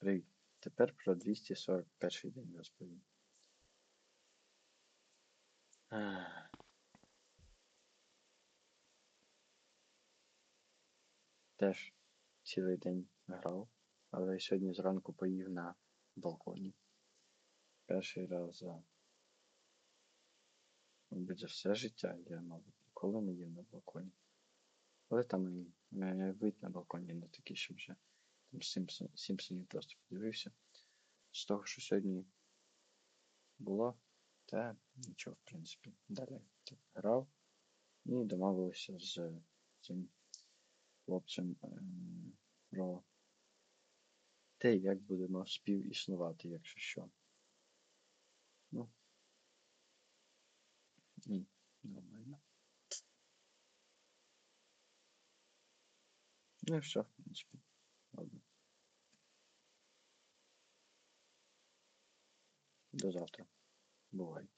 Привіт. Тепер про 241 день розповім. Теж цілий день грав, але сьогодні зранку поїв на балконі. Перший раз за, мабуть, за все життя я, мабуть, ніколи не їв на балконі. Але там і е, вид на балконі не такий, щоб вже там Сімпсон, Сімпсонів просто подивився. З того, що сьогодні було, та нічого, в принципі. Далі так грав і домовився з цим хлопцем ем, про те, як будемо співіснувати, якщо що. Ну. І нормально. Ну і все, в принципі. До завтра. Бувай.